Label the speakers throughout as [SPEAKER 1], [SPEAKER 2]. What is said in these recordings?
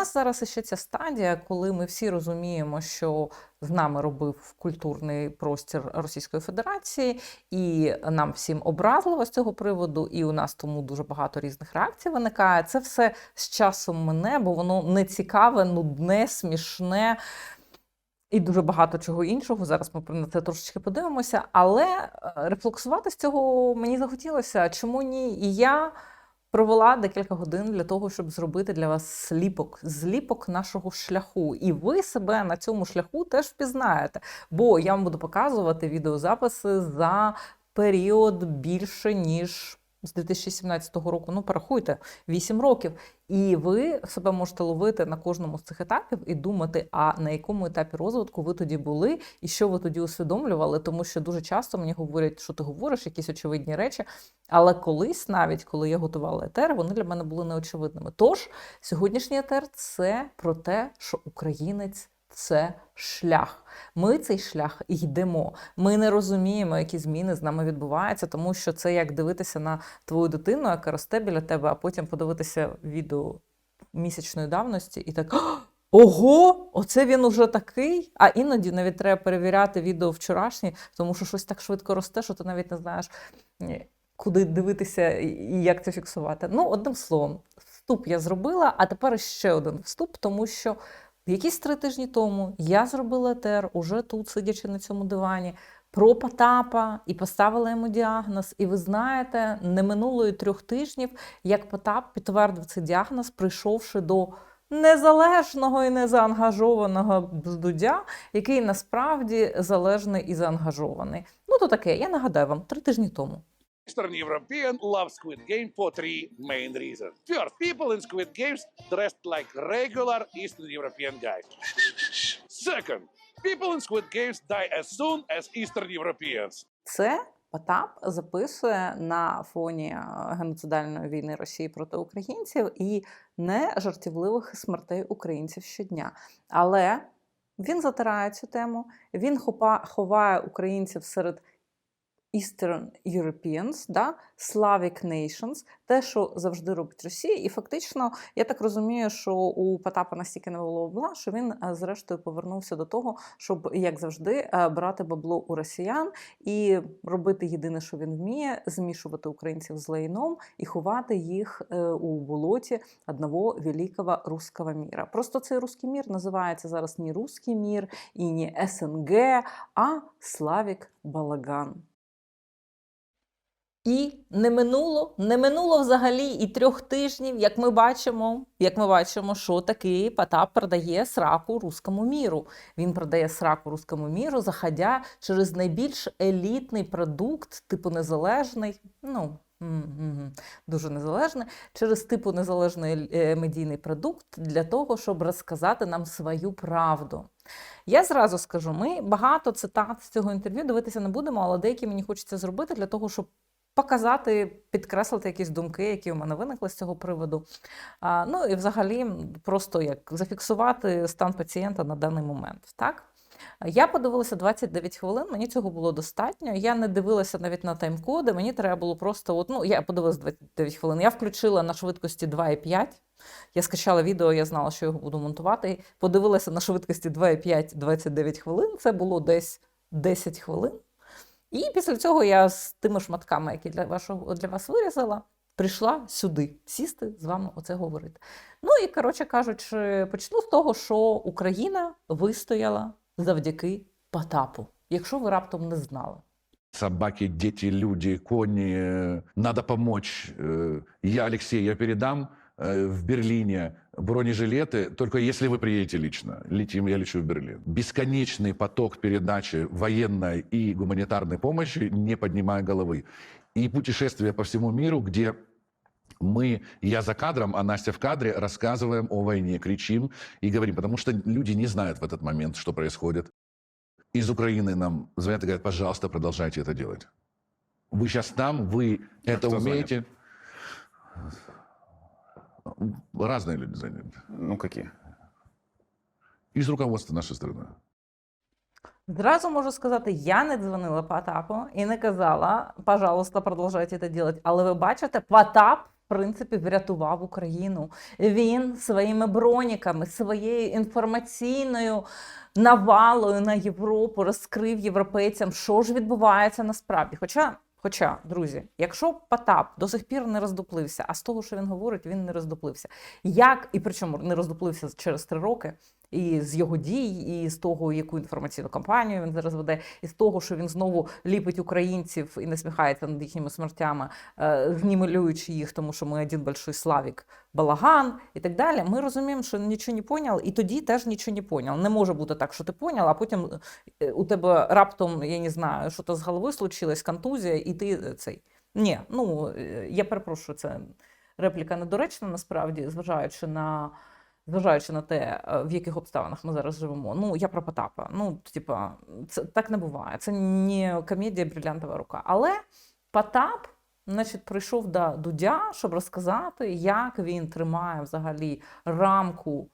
[SPEAKER 1] нас зараз ще ця стадія, коли ми всі розуміємо, що з нами робив культурний простір Російської Федерації, і нам всім образливо з цього приводу, і у нас тому дуже багато різних реакцій виникає. Це все з часом мине, бо воно не цікаве, нудне, смішне. І дуже багато чого іншого. Зараз ми на це трошечки подивимося. Але е, рефлексувати з цього мені захотілося. Чому ні? І я провела декілька годин для того, щоб зробити для вас сліпок, зліпок нашого шляху. І ви себе на цьому шляху теж впізнаєте. Бо я вам буду показувати відеозаписи за період більше ніж. З 2017 року, ну порахуйте, 8 років. І ви себе можете ловити на кожному з цих етапів і думати, а на якому етапі розвитку ви тоді були, і що ви тоді усвідомлювали, тому що дуже часто мені говорять, що ти говориш, якісь очевидні речі. Але колись, навіть коли я готувала етер, вони для мене були неочевидними. Тож сьогоднішній етер це про те, що українець це шлях. Ми цей шлях йдемо. Ми не розуміємо, які зміни з нами відбуваються, тому що це як дивитися на твою дитину, яка росте біля тебе, а потім подивитися відео місячної давності і так. Ого, оце він уже такий. А іноді навіть треба перевіряти відео вчорашнє, тому що щось так швидко росте, що ти навіть не знаєш, куди дивитися і як це фіксувати. Ну, одним словом, вступ я зробила, а тепер ще один вступ, тому що якісь три тижні тому я зробила етер, уже тут, сидячи на цьому дивані, про Потапа і поставила йому діагноз. І ви знаєте, не минуло трьох тижнів, як Потап підтвердив цей діагноз, прийшовши до незалежного і незаангажованого бздудя, який насправді залежний і заангажований. Ну то таке, я нагадаю вам три тижні тому.
[SPEAKER 2] Eastern European love Squid Game for three main reasons. First, people in Squid Games dressed like regular Eastern European guys. Second, people in Squid Games die as soon as Eastern Europeans.
[SPEAKER 1] Це Потап записує на фоні е, геноцидальної війни Росії проти українців і не жартівливих смертей українців щодня. Але він затирає цю тему, він ховає українців серед Eastern Europeans, да, Slavic Nations, те, що завжди робить Росія. І фактично, я так розумію, що у Потапа настільки не було бабла, що він е, зрештою повернувся до того, щоб, як завжди, е, брати бабло у росіян і робити єдине, що він вміє, змішувати українців з лайном і ховати їх е, у болоті одного великого русского міра. Просто цей русський мір називається зараз не русський мір і не СНГ, а Славік Балаган. І не минуло, не минуло взагалі і трьох тижнів, як ми бачимо, як ми бачимо, що такий Потап продає сраку руському міру. Він продає сраку руському міру, заходя через найбільш елітний продукт, типу незалежний. Ну, дуже незалежний, через типу незалежний е, медійний продукт для того, щоб розказати нам свою правду. Я зразу скажу: ми багато цитат з цього інтерв'ю дивитися не будемо, але деякі мені хочеться зробити для того, щоб показати, підкреслити якісь думки, які у мене виникли з цього приводу. А, ну і взагалі просто як зафіксувати стан пацієнта на даний момент. Так? Я подивилася 29 хвилин, мені цього було достатньо. Я не дивилася навіть на тайм-коди, мені треба було просто, от, ну, я подивилася 29 хвилин. Я включила на швидкості 2,5. Я скачала відео, я знала, що його буду монтувати. Подивилася на швидкості 2,5 29 хвилин. Це було десь 10 хвилин. І після цього я з тими шматками, які для, вашого, для вас вирізала, прийшла сюди сісти з вами оце говорити. Ну і, коротше кажучи, почну з того, що Україна вистояла завдяки Потапу, якщо ви раптом не знали.
[SPEAKER 3] собаки, дети, люди, кони. э, Надо помочь. Э, Я, Алексей, я передам э, В Берлине бронежилеты, только если вы приедете лично. Летим, я лечу в Берлин. Бесконечный поток передачи военной и гуманитарной помощи, не поднимая головы. И путешествия по всему миру, где мы, я за кадром, а Настя в кадре, рассказываем о войне, кричим и говорим, потому что люди не знают в этот момент, что происходит. Из Украины нам звонят и говорят, пожалуйста, продолжайте это делать. Вы сейчас там, вы это
[SPEAKER 4] кто
[SPEAKER 3] умеете. Разные люди звонят.
[SPEAKER 4] Ну, какие?
[SPEAKER 3] Из руководства нашей страны.
[SPEAKER 1] Зразу можу сказати, я не дзвонила Потапу і не казала, пожалуйста, продовжуйте це робити. Але ви бачите, Потап принципі врятував Україну. Він своїми броніками, своєю інформаційною навалою на Європу розкрив європейцям, що ж відбувається насправді. Хоча, хоча, друзі, якщо Потап до сих пір не роздуплився, а з того, що він говорить, він не роздуплився. Як і причому не роздуплився через три роки. І з його дій, і з того, яку інформаційну кампанію він зараз веде, і з того, що він знову ліпить українців і насміхається над їхніми смертями, е, знімелюючи їх, тому що ми один большой славік, балаган і так далі. Ми розуміємо, що нічого не поняв, і тоді теж нічого не поняв. Не може бути так, що ти поняв, а потім е, у тебе раптом, я не знаю, що то з голови случилось, контузія, і ти е, цей. Ні, ну е, я перепрошую, це репліка недоречна насправді, зважаючи на. Зважаючи на те, е, в яких обставинах ми зараз живемо. Ну, я про Потапа. Ну, типа, це так не буває. Це не комедія брилянтова рука. Але Потап, значить, прийшов до Дудя, щоб розказати, як він тримає взагалі рамку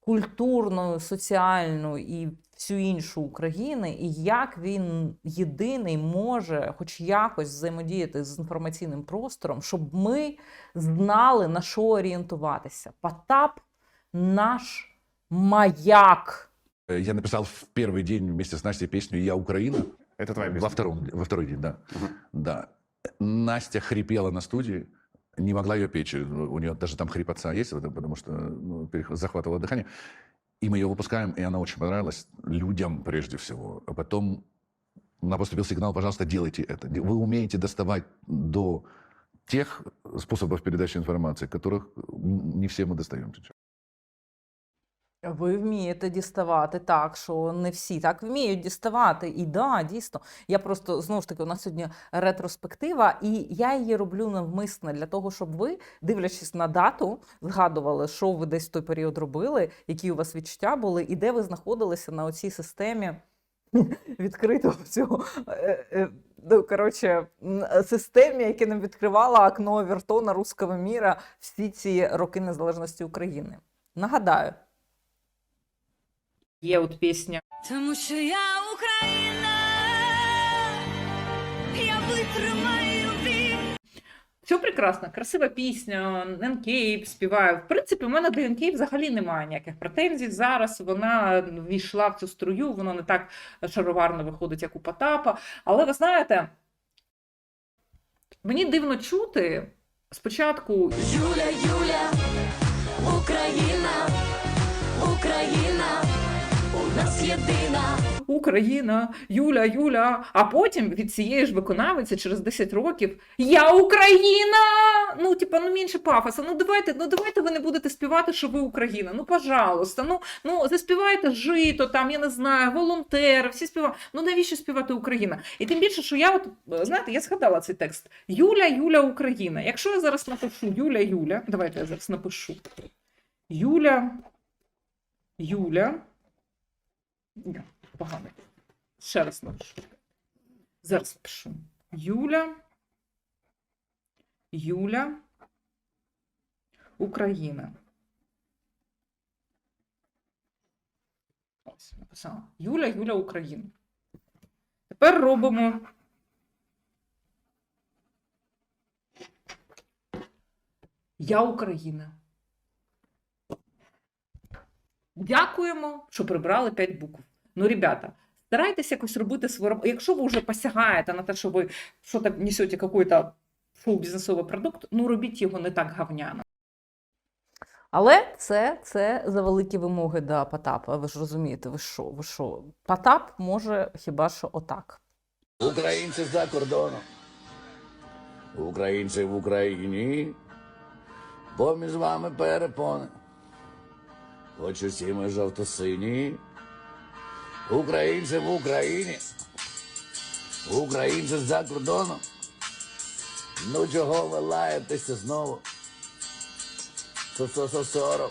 [SPEAKER 1] культурну, соціальну і всю іншу України, і як він єдиний може хоч якось взаємодіяти з інформаційним простором, щоб ми знали на що орієнтуватися. Потап наш маяк.
[SPEAKER 3] Э, Я написал в первый день вместе с Настей песню «Я Украина».
[SPEAKER 4] Это твоя
[SPEAKER 3] Во
[SPEAKER 4] песня?
[SPEAKER 3] втором, во второй день, да.
[SPEAKER 4] Мгм.
[SPEAKER 3] Да. Настя хрипела на студии, не могла ее печь. У нее даже там хрипотца есть, потому что ну, захватывало дыхание. И мы ее выпускаем, и она очень понравилась людям прежде всего. А потом нам поступил сигнал, пожалуйста, делайте это. Вы умеете доставать до тех способов передачи информации, которых не все мы достаем сейчас.
[SPEAKER 1] Ви вмієте діставати так, що не всі так вміють діставати. І да, дійсно. Я просто знову ж таки, у нас сьогодні ретроспектива, і я її роблю навмисне для того, щоб ви, дивлячись на дату, згадували, що ви десь в той період робили, які у вас відчуття були, і де ви знаходилися на оцій системі відкритого цього. е, е, Ну, коротше, системі, яка нам відкривала окно Віртона руського міра всі ці роки незалежності України. Нагадаю. Є от пісня.
[SPEAKER 5] Тому що я Україна, я витримаю біль.
[SPEAKER 1] Все прекрасно, красива пісня, Ненкейп співає. В принципі, у мене до Ненкейп взагалі немає ніяких претензій. Зараз вона війшла в цю струю, воно не так шароварно виходить, як у Потапа. Але ви знаєте, мені дивно чути спочатку
[SPEAKER 5] Юля, Юля, Україна, Україна, нас єдина.
[SPEAKER 1] Україна, Юля, Юля. А потім від цієї ж виконавиці через 10 років Я Україна! Ну, типа, ну менше пафоса. Ну давайте, ну давайте ви не будете співати, що ви Україна. Ну, пожалуйста. Ну, ну заспівайте жито, там, я не знаю, волонтери, всі співають. Ну навіщо співати Україна? І тим більше, що я от знаєте, я згадала цей текст. Юля, Юля, Україна. Якщо я зараз напишу Юля, Юля, давайте я зараз напишу. Юля, Юля. Ні, погано. Ще раз напишу. Зараз пишу. Юля. Юля. Україна. Ось, написала. Юля, Юля, Україна. Тепер робимо. Я Україна. Дякуємо, що прибрали 5 букв. Ну, ребята, старайтесь якось робити свою роботу. Якщо ви вже посягаєте на те, що ви що-то несете якийсь шоу-бізнесовий продукт, ну робіть його не так гавняно. Але це, це за великі вимоги до Потапа. Ви ж розумієте, ви що? Ви що? Потап може хіба що отак.
[SPEAKER 6] Українці за кордоном. Українці в Україні. Поміж вами перепони. Хоч усі ми жовто-сині. Українці в Україні. Українці за кордоном. Ну чого ви лаєтеся знову? Сосо-сором.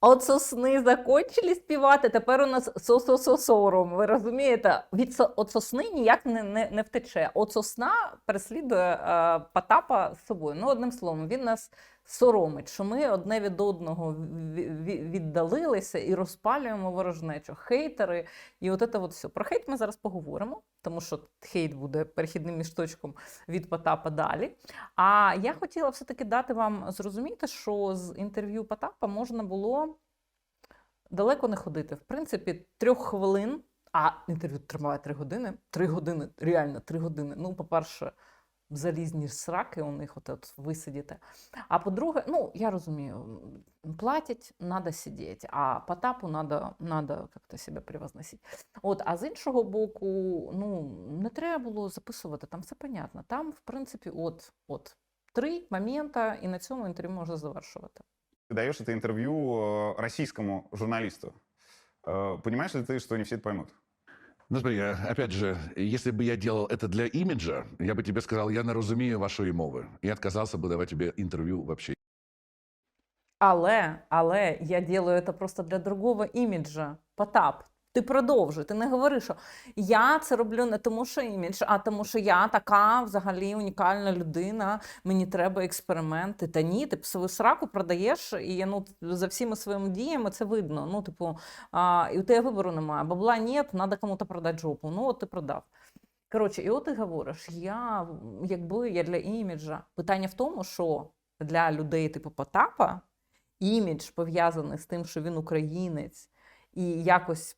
[SPEAKER 1] От сосни закончили співати, тепер у нас сосососором. Ви розумієте? Від от сосни ніяк не, не, не втече. От сосна переслідує е, Потапа з собою. Ну, одним словом, він нас соромить, що ми одне від одного ві- ві- віддалилися і розпалюємо ворожнечу. Хейтери, і от це от все. Про хейт ми зараз поговоримо, тому що хейт буде перехідним місточком від Потапа далі. А я хотіла все-таки дати вам зрозуміти, що з інтерв'ю Потапа можна було далеко не ходити. В принципі, трьох хвилин, а інтерв'ю триває три години. Три години, реально три години. Ну, по-перше, залізні сраки у них от, от висидіти. А по-друге, ну, я розумію, м, платять, треба сидіти, а Потапу треба надо як-то себе превозносити. От, а з іншого боку, ну, не треба було записувати, там все понятно. Там, в принципі, от, от три моменти, і на цьому інтерв'ю можна завершувати.
[SPEAKER 4] Ты даешь это интервью э, российскому журналисту. Э, Понимаешь ли ты, что не все это поймут?
[SPEAKER 3] Ну, смотри, э, опять же, если бы я делал это для имиджа, я бы тебе сказал, я не розумію вашої мови. І отказался бы давать тебе интервью вообще.
[SPEAKER 1] Але, але я делаю це просто для другого іміджа. Потап, ти продовжуй, ти не говори, що я це роблю не тому, що імідж, а тому, що я така взагалі унікальна людина, мені треба експерименти. Та ні, ти свою сраку продаєш, і ну, за всіма своїми діями це видно. Ну, типу, а, і у тебе вибору немає. Бабла ні, треба кому-то продати жопу. Ну, от ти продав. Коротше, і от ти говориш, я якби я для іміджа. Питання в тому, що для людей типу Потапа імідж пов'язаний з тим, що він українець і якось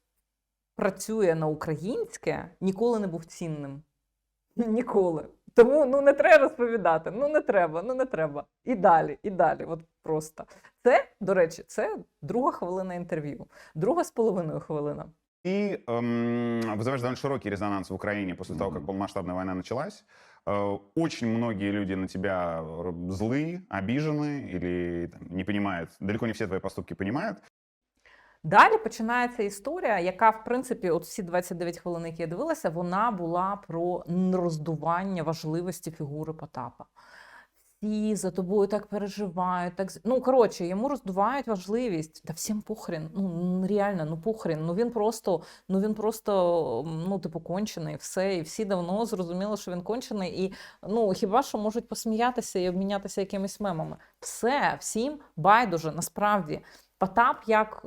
[SPEAKER 1] працює на українське, ніколи не був цінним. Ніколи. Тому ну не треба розповідати. Ну не треба, ну не треба. І далі, і далі. От просто. Це, до речі, це друга хвилина інтерв'ю, друга з половиною хвилина.
[SPEAKER 4] Ты эм, вызываешь довольно широкий резонанс в Украине после того, как
[SPEAKER 3] Мгм.
[SPEAKER 4] полномасштабная война началась. Э, Очень многие люди на тебя р- злы, обижены или там, не понимают. Далеко не все твои поступки понимают.
[SPEAKER 1] Далі починається історія, яка, в принципі, от всі 29 хвилин, які я дивилася, вона була про роздування важливості фігури Потапа. Всі за тобою так переживають. Так... Ну, коротше, йому роздувають важливість. Та всім похрін. Ну, реально, ну похрін. Ну він просто, ну він просто, ну, типу, кончений, все. І всі давно зрозуміли, що він кончений. І ну, хіба що можуть посміятися і обмінятися якимись мемами. Все, всім байдуже, насправді. Потап як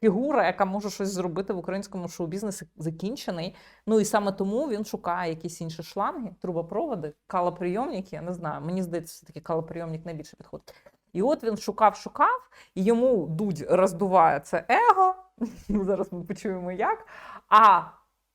[SPEAKER 1] фігура, яка може щось зробити в українському шоу-бізнесі, закінчений. Ну і саме тому він шукає якісь інші шланги, трубопроводи, калоприйомники. Я не знаю. Мені здається, все-таки калоприйомник найбільше підходить. І от він шукав, шукав, і йому дудь роздуває це его. Зараз ми почуємо як. А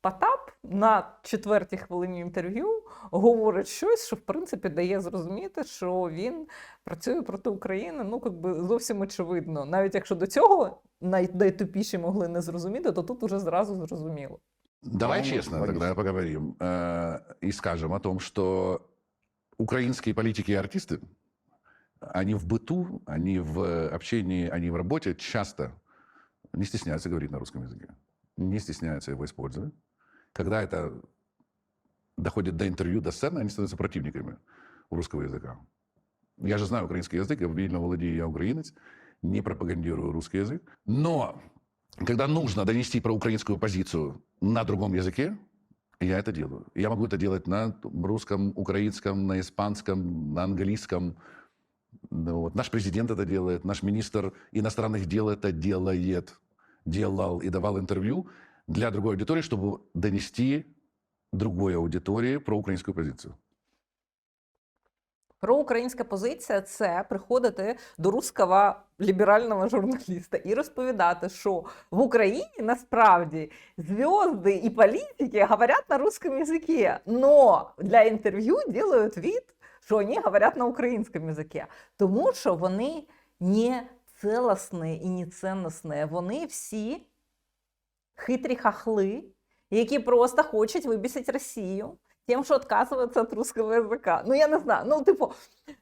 [SPEAKER 1] Потап на четвертій хвилині інтерв'ю говорить щось, що в принципі дає зрозуміти, що він працює проти України. Ну, якби зовсім очевидно. Навіть якщо до цього най- найтупіші могли не зрозуміти, то тут уже зразу зрозуміло.
[SPEAKER 3] Давай
[SPEAKER 4] По-моему,
[SPEAKER 3] честно
[SPEAKER 4] логично.
[SPEAKER 3] тогда поговорим э, и скажем о том, что украинские политики и артисты, они в быту, они в общении, они в работе часто не стесняются говорить на русском языке, не стесняются его использовать. Когда это доходит до интервью, до сцены, они становятся противниками русского языка. Я же знаю украинский язык, я вільно владею, я украинец, не пропагандирую русский язык. Но когда нужно донести про украинскую позицию на другом языке, я это делаю. Я могу это делать на русском, украинском, на испанском, на английском. Ну вот. Наш президент это делает, наш министр иностранных дел это делает, делал и давал интервью для другой аудитории, чтобы донести другой аудитории про украинскую позицию.
[SPEAKER 1] Проукраїнська позиція це приходити до русского ліберального журналіста і розповідати, що в Україні насправді зв'язки і політики говорять на русском языке, но для інтерв'ю делают вид, що вони говорять на українському языке, тому що вони не целостні і не цінностні. Вони всі хитрі хахли, які просто хочуть вибісити Росію. Тим, що відказується від русского язика. Ну, я не знаю. Ну, типу,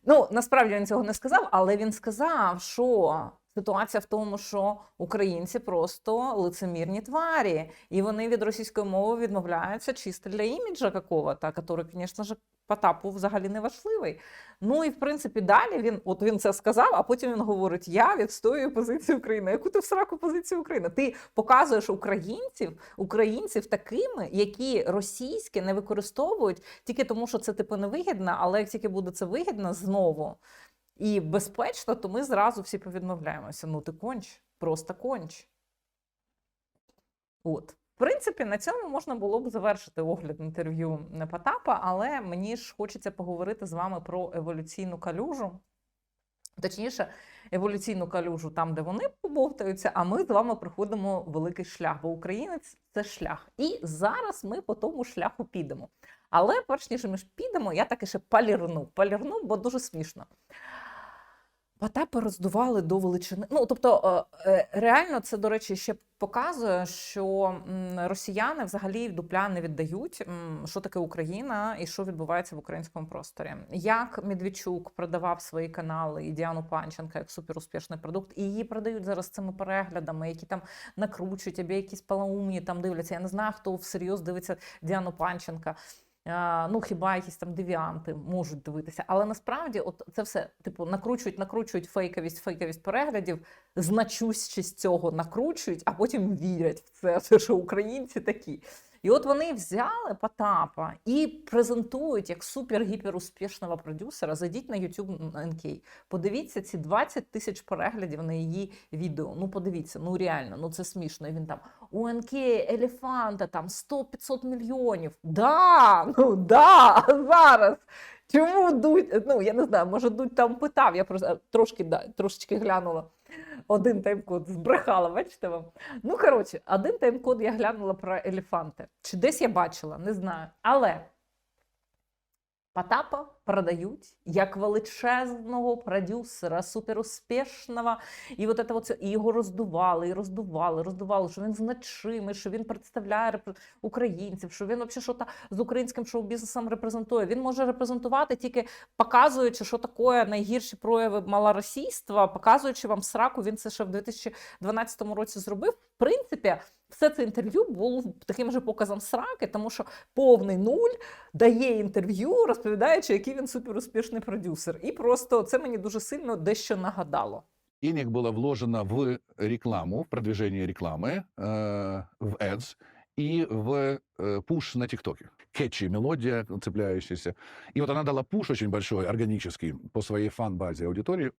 [SPEAKER 1] ну насправді він цього не сказав, але він сказав, що ситуація в тому, що українці просто лицемірні тварі, і вони від російської мови відмовляються чисто для іміджа какого-то, який, звісно ж, Потапу взагалі не важливий. Ну і в принципі далі він, от він це сказав, а потім він говорить: Я відстоюю позицію України. Яку ти в сраку позицію України? Ти показуєш українців, українців такими, які російське не використовують тільки тому, що це типу невигідно, але як тільки буде це вигідно знову. І безпечно, то ми зразу всі повідмовляємося. Ну ти конч, просто конч. От. В принципі, на цьому можна було б завершити огляд інтерв'ю Потапа, але мені ж хочеться поговорити з вами про еволюційну калюжу. Точніше, еволюційну калюжу там, де вони побовтаються, а ми з вами проходимо великий шлях, бо українець це шлях. І зараз ми по тому шляху підемо. Але перш ніж ми ж підемо, я таки ще палірну. Палірну, бо дуже смішно. Потапи роздували до величини. Ну, тобто, е, реально, це, до речі, ще показує, що росіяни взагалі дупля не віддають, що таке Україна і що відбувається в українському просторі. Як Медведчук продавав свої канали і Діану Панченка як суперуспішний продукт, і її продають зараз цими переглядами, які там накручують, або якісь палаумні там дивляться. Я не знаю, хто всерйоз дивиться Діану Панченка. А, Ну, хіба якісь там девіанти можуть дивитися, але насправді, от це все типу накручують, накручують фейковість, фейковість переглядів, значущість цього накручують, а потім вірять в це що українці такі. І от вони взяли Потапа і презентують як супер-гіперуспішного продюсера. Зайдіть на YouTube NK. Подивіться ці 20 тисяч переглядів на її відео. Ну, подивіться, ну реально, ну це смішно. І він там у НК елефанта там 100-500 мільйонів. Да, ну да, зараз. Чому Дудь, ну я не знаю, може Дудь там питав, я просто трошки да, трошечки глянула. Один тайм-код збрехала, бачите вам. Ну, коротше, один тайм-код я глянула про елефанти. Чи десь я бачила, не знаю. Але Потапа продають як величезного продюсера, суперуспішного. І от це оце, і його роздували, і роздували, роздували, що він значимий, що він представляє українців, що він взагалі що з українським шоу-бізнесом репрезентує. Він може репрезентувати тільки показуючи, що таке найгірші прояви малоросійства, показуючи вам сраку. Він це ще в 2012 році зробив. В принципі, все це інтерв'ю було таким же показом сраки, тому що повний нуль дає інтерв'ю, розповідаючи, який він суперуспішний продюсер. І просто це мені дуже сильно дещо нагадало.
[SPEAKER 3] Денег было вложено в рекламу, в продвижение рекламы, э, в ads и в э, пуш на ТикТоке. Кетчи, мелодия цепляющаяся. И вот она дала пуш очень большой, органический, по своей фан-базе аудитории.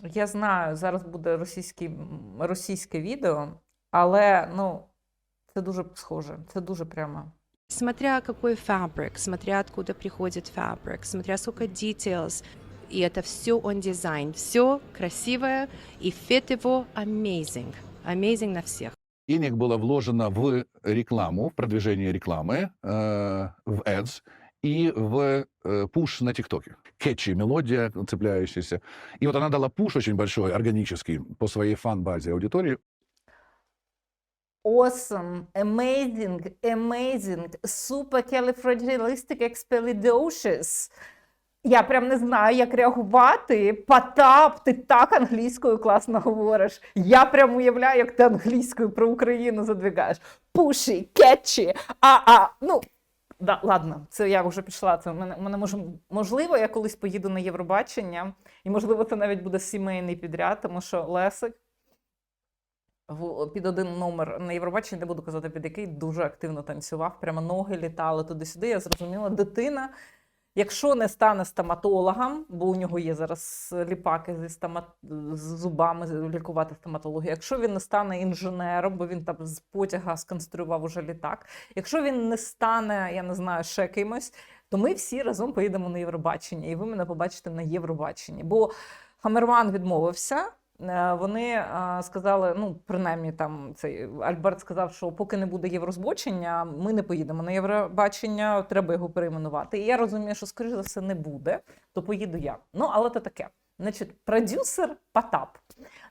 [SPEAKER 1] Я знаю, зараз буде російський, м, російське відео, але ну, це дуже схоже. Це дуже прямо.
[SPEAKER 7] Смотря какой фабрик, смотря откуда приходит фабрик, смотря сколько details, и это все on design, все красивое, и фит его amazing, amazing на всех.
[SPEAKER 3] Денег было вложено в рекламу, в продвижение рекламы, э, в ads и в э, пуш на ТикТоке. Кетчи, мелодия цепляющаяся. И вот она дала пуш очень большой, органический, по своей фан-базе аудитории.
[SPEAKER 1] Awesome, amazing, amazing, supercalifragilisticexpialidocious. Я прям не знаю, як реагувати. Потап, ти так англійською класно говориш. Я прям уявляю, як ти англійською про Україну задвигаєш. Пуші, кетчі, а-а. Ну, да, ладно, це я вже пішла. Це мене, мене може, можливо, я колись поїду на Євробачення, і можливо, це навіть буде сімейний підряд, тому що Лесик під один номер на Євробаченні, не буду казати, під який дуже активно танцював. Прямо ноги літали туди-сюди. Я зрозуміла, дитина, якщо не стане стоматологом, бо у нього є зараз ліпаки зі стомат... з зубами лікувати стоматологію. Якщо він не стане інженером, бо він там з потяга сконструював уже літак. Якщо він не стане, я не знаю, ще кимось, то ми всі разом поїдемо на Євробачення, і ви мене побачите на Євробаченні. Бо Хамерман відмовився. Е, Вони е, сказали, ну принаймні там цей Альберт сказав, що поки не буде Єврозбочення, ми не поїдемо на Євробачення, треба його перейменувати. І я розумію, що скоріш за все не буде, то поїду я. Ну але це таке. Значить, продюсер Потап.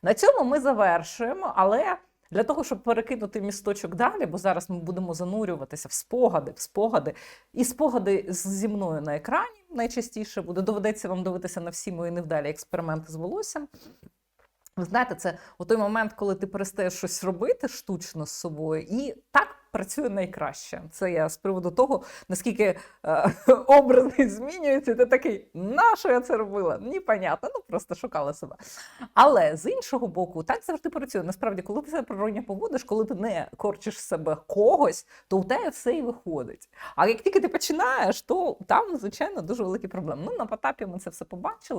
[SPEAKER 1] На цьому ми завершуємо, але. Для того, щоб перекинути місточок далі, бо зараз ми будемо занурюватися в спогади, в спогади, і спогади зі мною на екрані найчастіше буде. Доведеться вам дивитися на всі мої невдалі експерименти з волоссям. Ви знаєте, це у той момент, коли ти перестаєш щось робити штучно з собою, і так працює найкраще. Це я з приводу того, наскільки е, образи змінюються. Ти такий, на що я це робила? Ні, понятно, ну просто шукала себе. Але з іншого боку, так завжди працює. Насправді, коли ти себе природньо поводиш, коли ти не корчиш себе когось, то у тебе все і виходить. А як тільки ти починаєш, то там, звичайно, дуже великі проблеми. Ну, на Потапі ми це все побачили.